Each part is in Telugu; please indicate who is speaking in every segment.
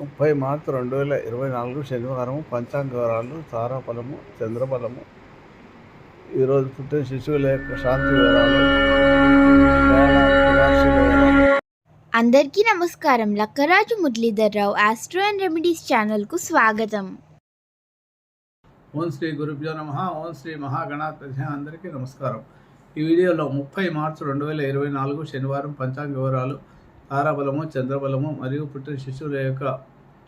Speaker 1: ముప్పై మార్చి రెండు వేల ఇరవై నాలుగు శనివారం పంచాంగ వివరాలు తారాఫలము చంద్రబలము ఈరోజు పుట్టిన శిశువుల యొక్క శాంతి వివరాలు
Speaker 2: అందరికీ నమస్కారం. Lakkaraju Muralidhar Rao astro and remedies ఛానల్కు స్వాగతం.
Speaker 1: ఓం శ్రీ గురుభ్యో నమ. ఓం శ్రీ మహాగణాధిపతి అందరికీ నమస్కారం. ఈ వీడియోలో ముప్పై మార్చి రెండు వేల ఇరవై నాలుగు శనివారం పంచాంగ వివరాలు తారాబలము చంద్రబలము మరియు పుట్టిన శిశువుల యొక్క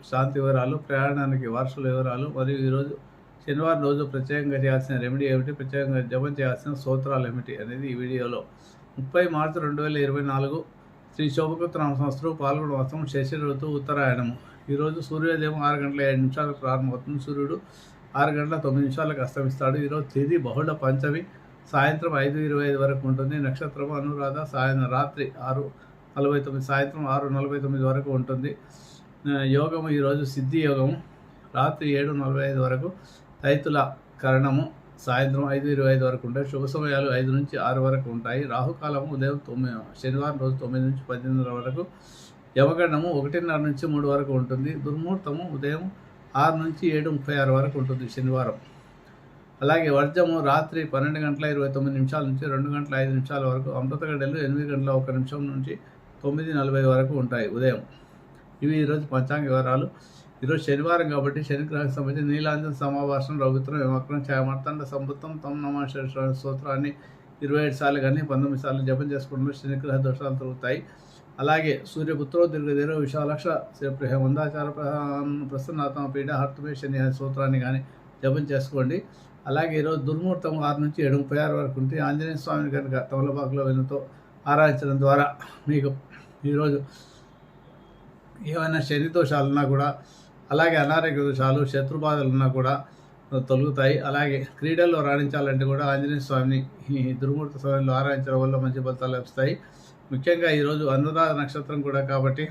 Speaker 1: శాంతి వివరాలు ప్రయాణానికి వారసుల వివరాలు మరియు ఈరోజు శనివారం రోజు ప్రత్యేకంగా చేయాల్సిన రెమెడీ ఏమిటి? ప్రత్యేకంగా జపం చేయాల్సిన స్తోత్రాలు ఏమిటి అనేది ఈ వీడియోలో. ముప్పై మార్చి రెండు వేల ఇరవై నాలుగు శ్రీ శోభకృతనామ సంవత్సరం పాల్గొన మాసం శశి ఋతువు ఉత్తరాయణము ఈరోజు సూర్యోదయం ఆరు గంటల ఏడు నిమిషాలకు ప్రారంభమవుతుంది. సూర్యుడు ఆరు గంటల తొమ్మిది నిమిషాలకు అస్తమిస్తాడు. ఈరోజు తేదీ బహుళ పంచమి సాయంత్రం ఐదు ఇరవై ఐదు వరకు ఉంటుంది. నక్షత్రం అనురాధ సాయం రాత్రి ఆరు నలభై తొమ్మిది సాయంత్రం ఆరు నలభై తొమ్మిది వరకు ఉంటుంది. యోగము ఈరోజు సిద్ధి యోగము. రాత్రి ఏడు నలభై ఐదు వరకు రైతుల కరణము సాయంత్రం ఐదు ఇరవై ఐదు వరకు ఉంటాయి. శుభ సమయాలు ఐదు నుంచి ఆరు వరకు ఉంటాయి. రాహుకాలము ఉదయం తొమ్మిది శనివారం రోజు తొమ్మిది నుంచి పద్దెనిమిది వరకు. యమగండము ఒకటిన్నర నుంచి మూడు వరకు ఉంటుంది. దుర్ముహూర్తము ఉదయం ఆరు నుంచి ఏడు ముప్పై ఆరు వరకు ఉంటుంది శనివారం. అలాగే వర్జము రాత్రి పన్నెండు గంటల ఇరవై తొమ్మిది నిమిషాల నుంచి రెండు గంటల ఐదు నిమిషాల వరకు అమృత గడ్డలు ఎనిమిది గంటల ఒక నిమిషం నుంచి తొమ్మిది నలభై వరకు ఉంటాయి ఉదయం. ఇవి ఈరోజు పంచాంగ వివరాలు. ఈరోజు శనివారం కాబట్టి శనిగ్రహానికి సంబంధించి నీలాంజన సమావాసం రఘుత్రం విమక్రం ఛాయమార్తండ సంబుత్తం తమ నమాశ్వర స్తోత్రాన్ని ఇరవై ఏడు సార్లు కానీ పంతొమ్మిది సార్లు జపం చేసుకోవడంలో శనిగ్రహ దోషాలు తొలుగుతాయి. అలాగే సూర్యపుత్రో దీర్ఘధీర విశాలక్ష శ్రీప్రహ వందాచార ప్రసన్నాత్మ పీడ హర్తమే శని సూత్రాన్ని కానీ జపం చేసుకోండి. అలాగే ఈరోజు దుర్ముహూర్తం ఆరు నుంచి ఏడు ముప్పై ఆరు వరకు ఉంటే ఆంజనేయ స్వామిని కనుక తమలపాకులో వెనుతో ఆరాధించడం ద్వారా మీకు ఈరోజు ఏమైనా శని దోషాలు ఉన్నా కూడా అలాగే అనారోగ్య దోషాలు శత్రుబాధలు ఉన్నా కూడా తొలుగుతాయి. అలాగే క్రీడల్లో రాణించాలంటే కూడా ఆంజనేయ స్వామిని ఈ స్వామిలో ఆరాధించడం వల్ల మంచి ఫలితాలు లభిస్తాయి. ముఖ్యంగా ఈరోజు అనురాధ నక్షత్రం కూడా కాబట్టి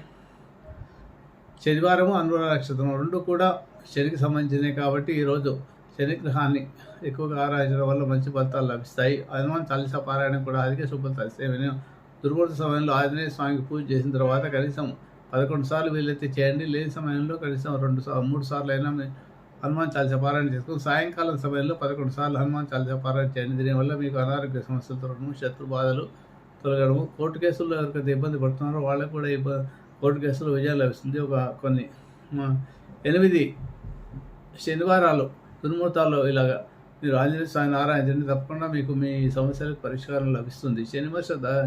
Speaker 1: శనివారము అనురాధ నక్షత్రం రెండు కూడా శనికి సంబంధించినవి కాబట్టి ఈరోజు శని గ్రహాన్ని ఎక్కువగా ఆరాధించడం వల్ల మంచి ఫలితాలు లభిస్తాయి. హనుమాన్ చాలీసా పారాయణం కూడా అధిక శుభలు తలిస్తే దుర్ముహూర్త సమయంలో ఆంజనేయ స్వామికి పూజ చేసిన తర్వాత కనీసం పదకొండు సార్లు వీలైతే చేయండి. లేని సమయంలో కనీసం రెండు మూడు సార్లు అయినా హనుమాన్ చాలీసా పారాయణ చేసుకుని సాయంకాలం సమయంలో పదకొండు సార్లు హనుమాన్ చాలీసా పారాయణ చేయండి. దీనివల్ల మీకు అనారోగ్య సమస్యలు తొలగడము శత్రు బాధలు తొలగడము కోర్టు కేసుల్లో ఎవరికైతే ఇబ్బంది పడుతున్నారో వాళ్ళకు కూడా ఇబ్బంది కోర్టు కేసులో విజయం లభిస్తుంది. ఒక కొన్ని ఎనిమిది శనివారాలు దుర్ముహూర్తాల్లో ఇలాగా మీరు ఆంజనేయ స్వామిని ఆరాధించండి తప్పకుండా మీకు మీ సమస్యలకు పరిష్కారం లభిస్తుంది. శని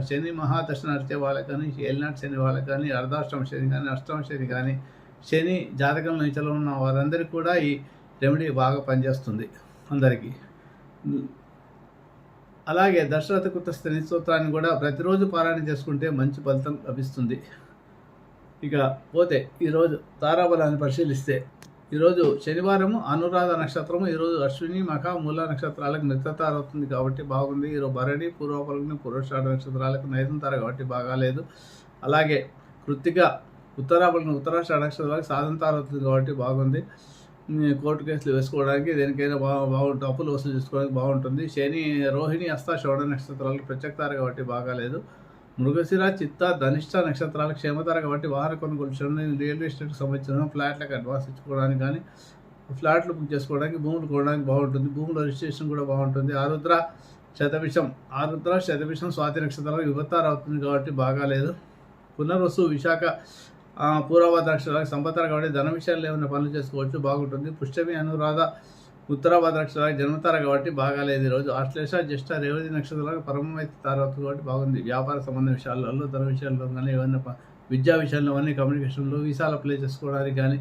Speaker 1: శని మహాదర్శన నడిచే వాళ్ళకి కానీ ఏలినాటి శని వాళ్ళకి కానీ అర్ధాష్టమ శని కానీ అష్టమ శని కానీ శని జాతకం నిచలో ఉన్న వారందరికీ కూడా ఈ రెమెడీ బాగా పనిచేస్తుంది అందరికీ. అలాగే దశరథ కృత శని స్తోత్రాన్ని కూడా ప్రతిరోజు పారాయణ చేసుకుంటే మంచి ఫలితం లభిస్తుంది. ఇక పోతే ఈరోజు తారాబలాన్ని పరిశీలిస్తే ఈరోజు శనివారము అనురాధ నక్షత్రము ఈరోజు అశ్విని మఖ మూల నక్షత్రాలకు మిత్రతార అవుతుంది కాబట్టి బాగుంది. ఈరోజు భరణి పూర్వపలకుని పూర్వషాఢ నక్షత్రాలకు నైదంతార కాబట్టి బాగాలేదు. అలాగే కృత్తిక ఉత్తరాపలకుని ఉత్తరాషాఢ నక్షత్రాలకు సాధంతార అవుతుంది కాబట్టి బాగుంది. కోర్టు కేసులు వేసుకోవడానికి దేనికైనా బా బాగుంటుంది. అప్పులు వసూలు చేసుకోవడానికి బాగుంటుంది. శని రోహిణి హస్త శ్రవణ నక్షత్రాలకు ప్రత్యక్తార కాబట్టి బాగాలేదు. మృగశిర చిత్త ధనిష్ట నక్షత్రాల క్షేమతార కాబట్టి వాహన కొనుగోలు నేను రియల్ ఎస్టేట్కి సంబంధించిన ఫ్లాట్లకు అడ్వాన్స్ ఇచ్చుకోవడానికి కానీ ఫ్లాట్లు బుక్ చేసుకోవడానికి భూములు కొనడానికి బాగుంటుంది. భూముల రిజిస్ట్రేషన్ కూడా బాగుంటుంది. ఆరుద్ర శతభిషం ఆరుద్ర శతభిషం స్వాతి నక్షత్రాలకు యువతార అవుతుంది కాబట్టి బాగాలేదు. పునర్వసు విశాఖ ఆ, పూర్వభద్ర నక్షత్రాలకు కాబట్టి ధన విషయాలు ఏమైనా పనులు చేసుకోవచ్చు. బాగుంటుంది. పుష్టమి అనురాధ ఉత్తరాభాద నక్షత్రాలకు జన్మతారు కాబట్టి బాగాలేదు ఈరోజు ఆశ్లేష జ్యేష్ఠ రేవతి నక్షత్రాలకు పరమైతే తారవుతుంది కాబట్టి బాగుంది. వ్యాపార సంబంధ విషయాలలో ధన విషయాల్లో కానీ ఏమైనా విద్యా విషయంలో కానీ కమ్యూనికేషన్లో వీసాలు అప్లై చేసుకోవడానికి కానీ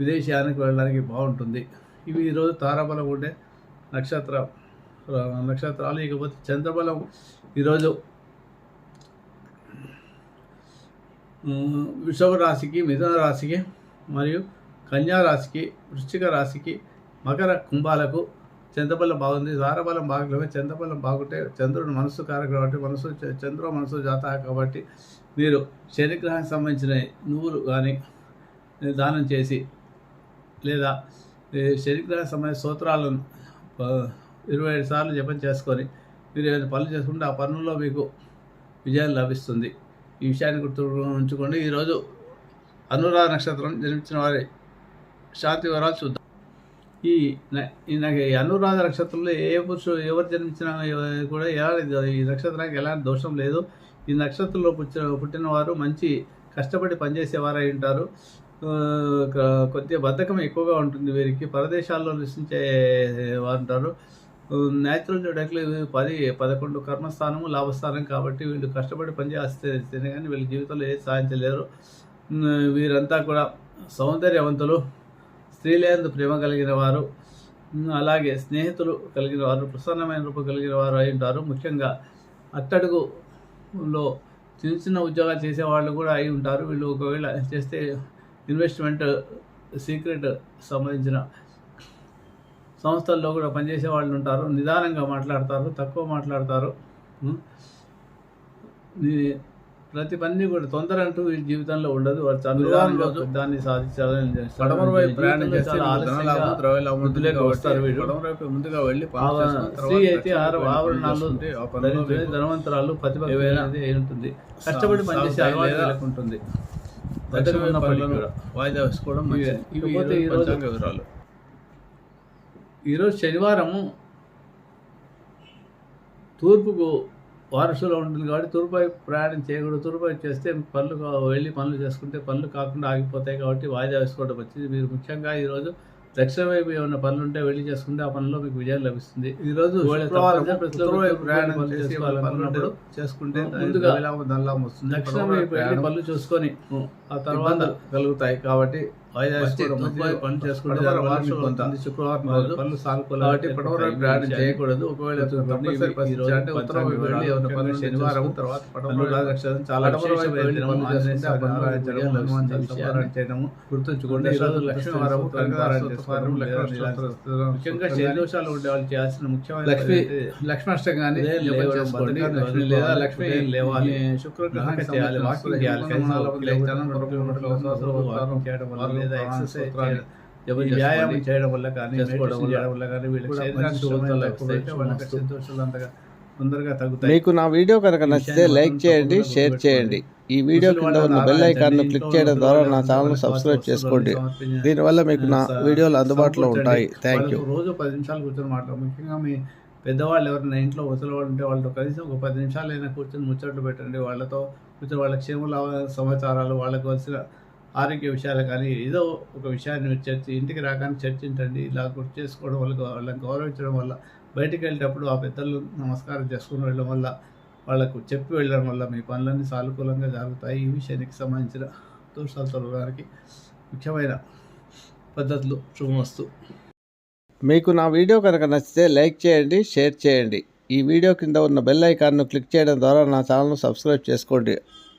Speaker 1: విదేశీయానికి వెళ్ళడానికి బాగుంటుంది. ఇవి ఈరోజు తారాబలం ఉండే నక్షత్ర నక్షత్రాలు. ఇకపోతే చంద్రబలం ఈరోజు వృషభ రాశికి మిథున రాశికి మరియు కన్యా రాశికి వృశ్చిక రాశికి మకర కుంభాలకు చింతపల్లం బాగుంది ద్వారబలం బాగలేమే చింతపల్లం బాగుంటే చంద్రుడు మనస్సు కారకుడు కాబట్టి మనసు చంద్రుడు చంద్ర మనసు జాత కాబట్టి మీరు శనిగ్రహానికి సంబంధించిన నువ్వులు కానీ దానం చేసి లేదా ఈ సంబంధించిన సూత్రాలను ఇరవై ఐదు సార్లు జపం చేసుకొని మీరు ఏదైనా పనులు చేసుకుంటే ఆ పనుల్లో మీకు విజయం లభిస్తుంది. ఈ విషయాన్ని గుర్తు ఉంచుకోండి. ఈరోజు అనురాధ నక్షత్రం జన్మించిన వారి శాంతి వివరాలు చూద్దాం. ఈ నాకు ఈ అనురాధ నక్షత్రంలో ఏ పురుషుడు ఎవరు జన్మించినా కూడా ఎలా ఈ నక్షత్రానికి ఎలాంటి దోషం లేదు. ఈ నక్షత్రంలో పుట్టిన పుట్టిన వారు మంచి కష్టపడి పనిచేసేవారై ఉంటారు. కొద్దిగా బద్ధకం ఎక్కువగా ఉంటుంది వీరికి. పరదేశాల్లో నివసించే వారు ఉంటారు. న్యాచురల్ జోడక్లు పది పదకొండు కర్మస్థానము లాభస్థానం కాబట్టి వీళ్ళు కష్టపడి పనిచేస్తేనే కానీ వీళ్ళ జీవితంలో ఏది సాధించలేరు. వీరంతా కూడా సౌందర్యవంతులు. స్త్రీలందు ప్రేమ కలిగిన వారు అలాగే స్నేహితులు కలిగిన వారు ప్రసన్నమైన రూపం కలిగిన వారు అయి ఉంటారు. ముఖ్యంగా అట్టడుగులో చిన్న చిన్న ఉద్యోగాలు చేసే వాళ్ళు కూడా అయి ఉంటారు. వీళ్ళు ఒకవేళ చేస్తే ఇన్వెస్ట్మెంట్ సీక్రెట్ సంబంధించిన సంస్థల్లో కూడా పనిచేసే వాళ్ళు ఉంటారు. నిదానంగా మాట్లాడతారు తక్కువ మాట్లాడతారు. ప్రతి పని కూడా తొందర అంటూ ఈ జీవితంలో ఉండదు దాన్ని సాధించాలని.
Speaker 3: పడమర వైపు ప్రయాణం చేస్తే ద్రవ్యలాభం
Speaker 1: వస్తారు.
Speaker 3: పడమర వైపు ముందుగా వెళ్ళి
Speaker 1: స్త్రీ అయితే ఆభరణాలు ధనవంతరాలు ప్రతిభ ఉంటుంది కష్టపడి పనిచేసే అలవాటు ఉంటుంది.
Speaker 3: వాయిదా వేసుకోవడం
Speaker 1: ఈరోజు-
Speaker 3: వివరాలు
Speaker 1: శనివారము తూర్పుకు వారసులో ఉంటుంది కాబట్టి తూర్పు వైపు ప్రయాణం చేయకూడదు. తూర్పు వైపు చేస్తే పనులు వెళ్ళి పనులు చేసుకుంటే పనులు కాకుండా ఆగిపోతాయి కాబట్టి వాయిదా వేసుకోవడం వచ్చింది మీరు ముఖ్యంగా ఈరోజు దక్షిణ వైపు ఏమైనా పనులు ఉంటే వెళ్ళి చేసుకుంటే ఆ పనిలో మీకు విజయం లభిస్తుంది.
Speaker 3: చేసి
Speaker 1: చేసుకోవాలనుకున్నప్పుడు
Speaker 3: చేసుకుంటే
Speaker 1: దక్షిణ వైపు పనులు చూసుకొని ఆ తర్వాత కలుగుతాయి కాబట్టి శుక్రవారం
Speaker 3: రోజు
Speaker 1: కాబట్టి పడమర వైపు ప్రయాణం చేయకూడదు. ఒకవేళ శనివారం
Speaker 3: తర్వాత
Speaker 1: చాలా చేయడము గుర్తుంచుకోండి
Speaker 3: ఈ
Speaker 1: ఈరోజు
Speaker 3: రోజు
Speaker 1: లక్ష్మీ
Speaker 3: లక్ష్మీ
Speaker 1: వారం
Speaker 3: వారం,
Speaker 1: కనకదార
Speaker 3: కనకదార
Speaker 1: స్తోత్రం,
Speaker 3: స్తోత్రం,
Speaker 1: లేదా
Speaker 3: లక్ష్మీ
Speaker 1: నీలాంటి
Speaker 3: స్తోత్రం,
Speaker 1: ముఖ్యంగా
Speaker 3: స్తోత్రం
Speaker 1: శని దోషాలు ఉండే వాళ్ళు చేయాల్సిన ముఖ్యమైన
Speaker 3: లక్ష్మీ లక్ష్మీ
Speaker 1: లేదా లక్ష్మీ లేవాలి. శుక్రగ్రహానికి చేయాలి వాకింగ్ చేయడం వల్ల లేదా ఎక్సర్సైజ్ వ్యాయామం. చేయడం వల్ల కానీ
Speaker 3: చేసుకోవడం
Speaker 1: మెడిటేషన్
Speaker 3: వల్ల
Speaker 1: చేయడం వల్ల కానీ వీళ్ళకి వాళ్ళకి. సంతోషాలు అంతగా తొందరగా తగ్గుతాయి.
Speaker 4: మీకు నా వీడియో కనుక నచ్చితే లైక్ చేయండి షేర్ చేయండి. ఈ వీడియో కింద ఉన్న బెల్ ఐకాన్ను క్లిక్ చేయడం ద్వారా నా ఛానల్ సబ్స్క్రైబ్ చేసుకోండి. దీనివల్ల మీకు నా వీడియోలు అందుబాటులో ఉంటాయి. థ్యాంక్ యూ
Speaker 1: రోజు పది నిమిషాలు కూర్చొని మాట్లాడు ముఖ్యంగా మీ పెద్దవాళ్ళు ఎవరైనా ఇంట్లో ముసలి వాళ్ళు ఉంటే వాళ్ళతో కనీసం ఒక పది నిమిషాలు అయినా కూర్చొని ముచ్చట్లు పెట్టండి. వాళ్ళతో కూర్చొని వాళ్ళ క్షేమల సమాచారాలు వాళ్ళకు వచ్చిన ఆరోగ్య విషయాలు కానీ ఏదో ఒక విషయాన్ని చర్చి చర్చ ఇంటికి రాగానే చర్చించండి ఇలా గుర్తు చేసుకోవడం వల్ల వాళ్ళని గౌరవించడం వల్ల బయటికి వెళ్ళేటప్పుడు ఆ పెద్దలు నమస్కారం చేసుకుని వెళ్ళడం వల్ల వాళ్ళకు చెప్పి వెళ్ళడం వల్ల మీ పనులన్నీ సానుకూలంగా జరుగుతాయి. ఈ విషయానికి సంబంధించిన దోషాలు తొలగడానికి ముఖ్యమైన పద్ధతులు శుభమస్తు.
Speaker 4: మీకు నా వీడియో కనుక నచ్చితే లైక్ చేయండి షేర్ చేయండి. ఈ వీడియో కింద ఉన్న బెల్ ఐకాన్ను క్లిక్ చేయడం ద్వారా నా ఛానల్ను సబ్స్క్రైబ్ చేసుకోండి.